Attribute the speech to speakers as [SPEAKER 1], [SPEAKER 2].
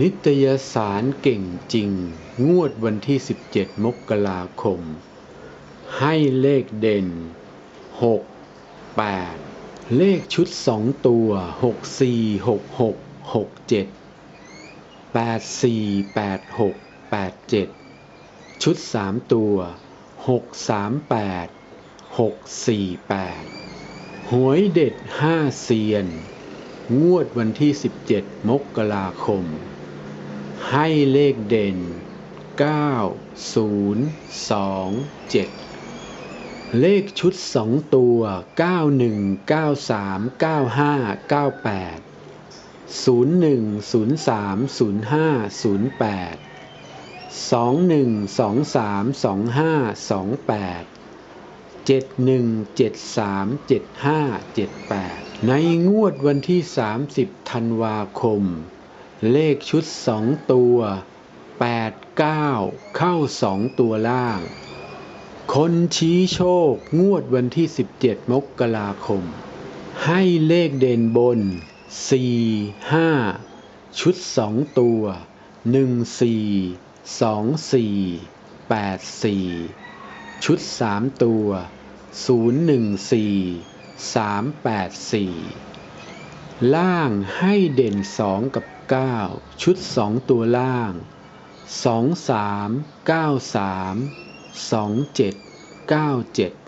[SPEAKER 1] นิตยสารเก่งจริง งวดวันที่ 17 มกราคม ให้เลขเด่น 6 8 เลขชุด 2 ตัว 6 4 6 6 6 7 8 4 8 6 8 7 ชุด 3 ตัว 6 3 8 6 4 8 หวยเด็ด 5 เซียน งวดวันที่ 17 มกราคม ให้เลขเด่น 9 0 2 7 เลขชุด 2 ตัว 91 93 95 98 01 03 05 08 21 23 25 28 71 73 75 78 ในงวดวันที่ 30 ธันวาคม เลขชุด2ตัว 8 9 เข้า2ตัวล่าง คนชี้โชคงวดวันที่ 17 มกราคม ให้เลขเด่นบน 4 5 ชุด2ตัว 1 4 2 4 8 4 ชุด3ตัว 0 1 4 3 8 4 ล่างให้เด่น 2 กับ 9 ชุด 2 ตัวล่าง 2 3 9 3 2 7 9 7